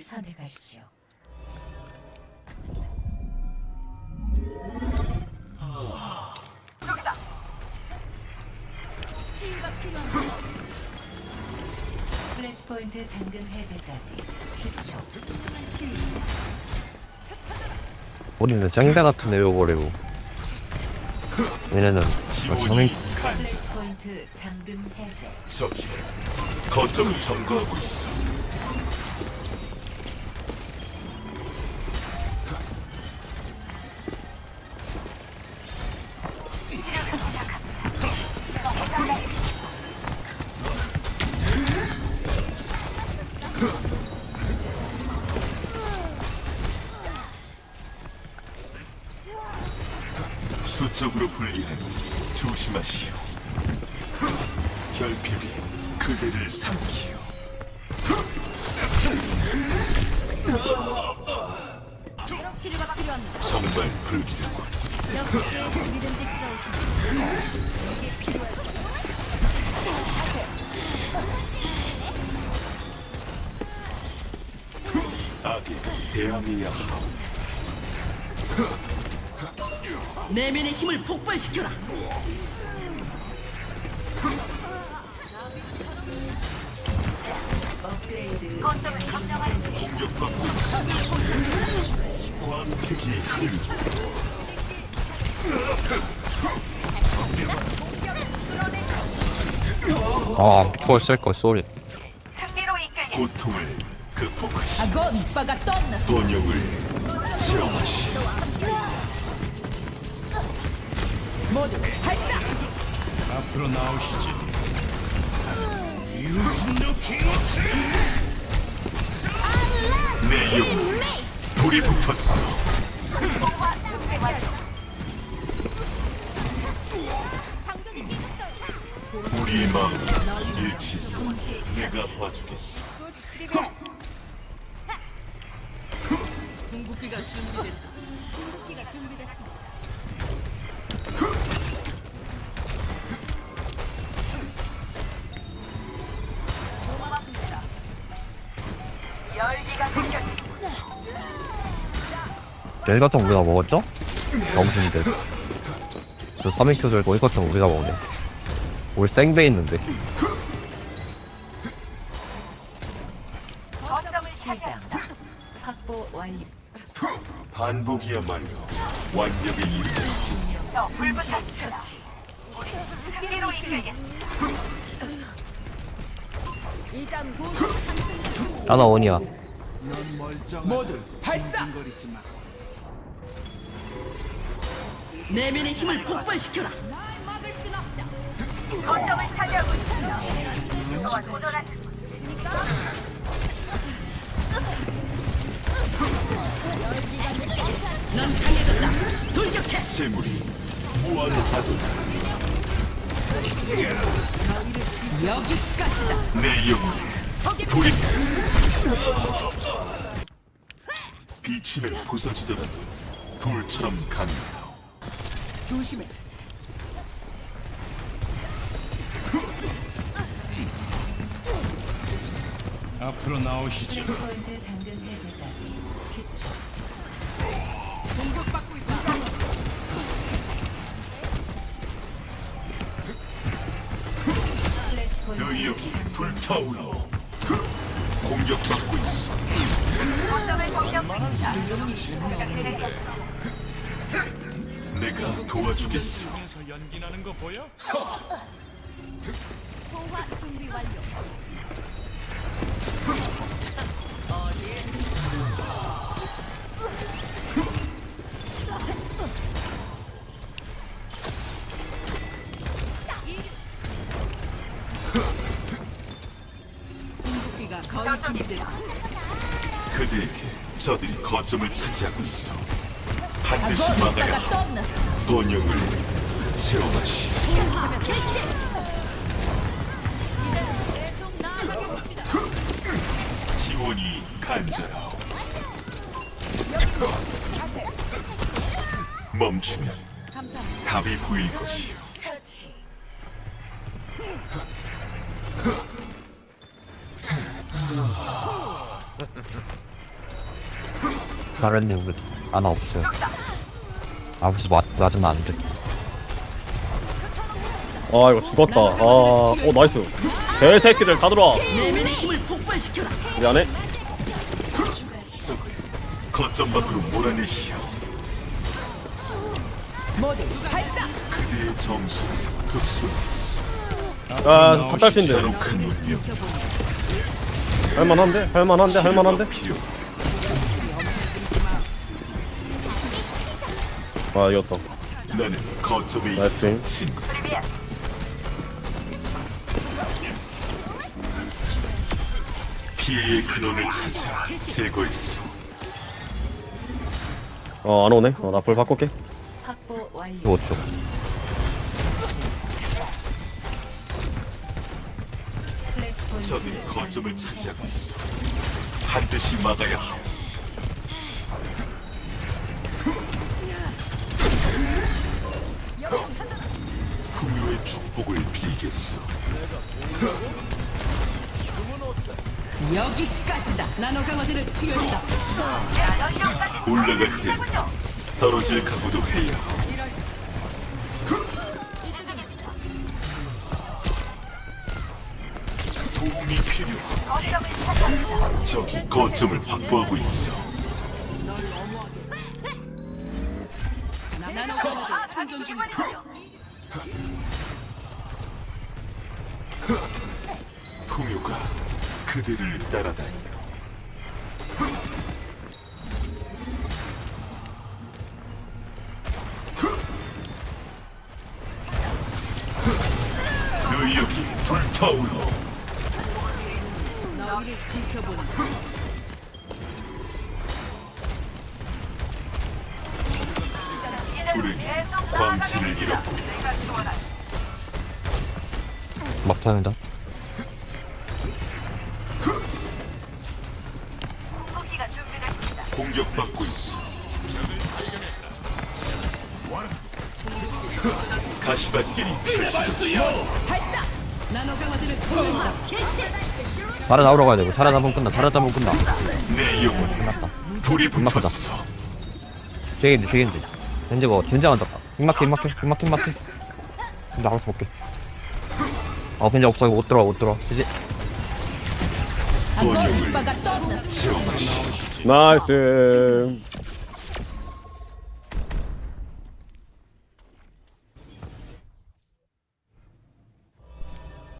선택하십시오. 플래시 포인트 잠금 해제까지 10초. 우리는 짱대 같은 애 외워버리고 얘네는 상민 플래시 포인트 잠금 해제. 저기 거점을 점거하고 있어. 적으로 불리하니 조심하시오. 결핍이 그대를 삼키오. 치료가 필요합니다. 정말 불길하군. 역시 믿음직스러우십니다. 악에 대항해야 하오. 내면의 힘을 폭발시켜라. 아 그걸 쓸걸 쏘리 고통을 극복하시. 아건 바가 떴나. 번영을 체험하시. 모두 발사. 앞으로 나오시지. 내 영혼 불이 붙었어. 우리의 마음이 일치했어. 내가 봐주겠어. 궁극기가 준비됐다. 젤 같은 거 우리가 먹었죠? 병신들 저 3인큐 들고 이 같은 거 우리가 먹네 우리 생배 있는데 시작. 확보 완료. 반복이야말로 완벽에 이르다. 처치. 이장 군 하나 원이야 모두 발사. 내면의 힘을 폭발시켜라. 넌 강해졌다. 돌격해. 재물이 무한하도다. 여기까지다. 내 영혼이 불이 비치면 부서지더라도 돌처럼 강하오. 조심해. 앞으로 해제까지 10초. 공격받고 너희 여기 불타오르. 공격받고 있어. 내가 도와주겠어. 연기나는 거 보여? 소화 준비 완료. 그대에게 저들이 거점을 차지하고 있어. 반드시 아건 막아야. 번영을 체험하시. 지원이 간절하오. 멈추면. 답이 보일 것이오. 다른님 그 하나 없어요. 맞, 맞으면 안 돼. 아 이거 죽었다. 아어 나이스. 개새끼들 다 들어와. 미안해. 거점 밖으로 몰아내시오. 그대의 정수 흡수했어. 아 탑달신데 운명 할만한데 할만한데 할만한데. 아 이겼다 나는 거점에 나이스. 있어 친구. 피해의 근원을 찾아 제거했어. 어 안 오네 어, 나 불 바꿀게 확보 완료. 5초 적이 거점을 차지하고 있어. 반드시 막아야 해. 풍요의 축복을 빌겠어. 여기까지다. 나노 강화제를 투여했다. 올라갈 때 떨어질 각오도 해야. 도움이 필요하다. 적이 거점을 확보하고 있어. 풍요가 그대를 따라다녀. 의욕이 불타오르. 너희를 지켜보는 우리는 광채를 잃었고. 막타입니다. 공격받고 있어. 가시밭길이 펼쳐졌어. 나노 투여했다. 살아나오러 가야 되고 살아남으면 끝나 살아남으면 끝나 내 영혼에 끝났다 불이 끝났다. 붙었어. 되겠는데 되겠는데 현재 뭐 견제한다 빅마켓 빅마켓 빅마켓 빅마켓 근데 알아서 볼게 어 견제 없어 이거 못 들어와 못 들어와 이제 번영을 체험하시. 나이스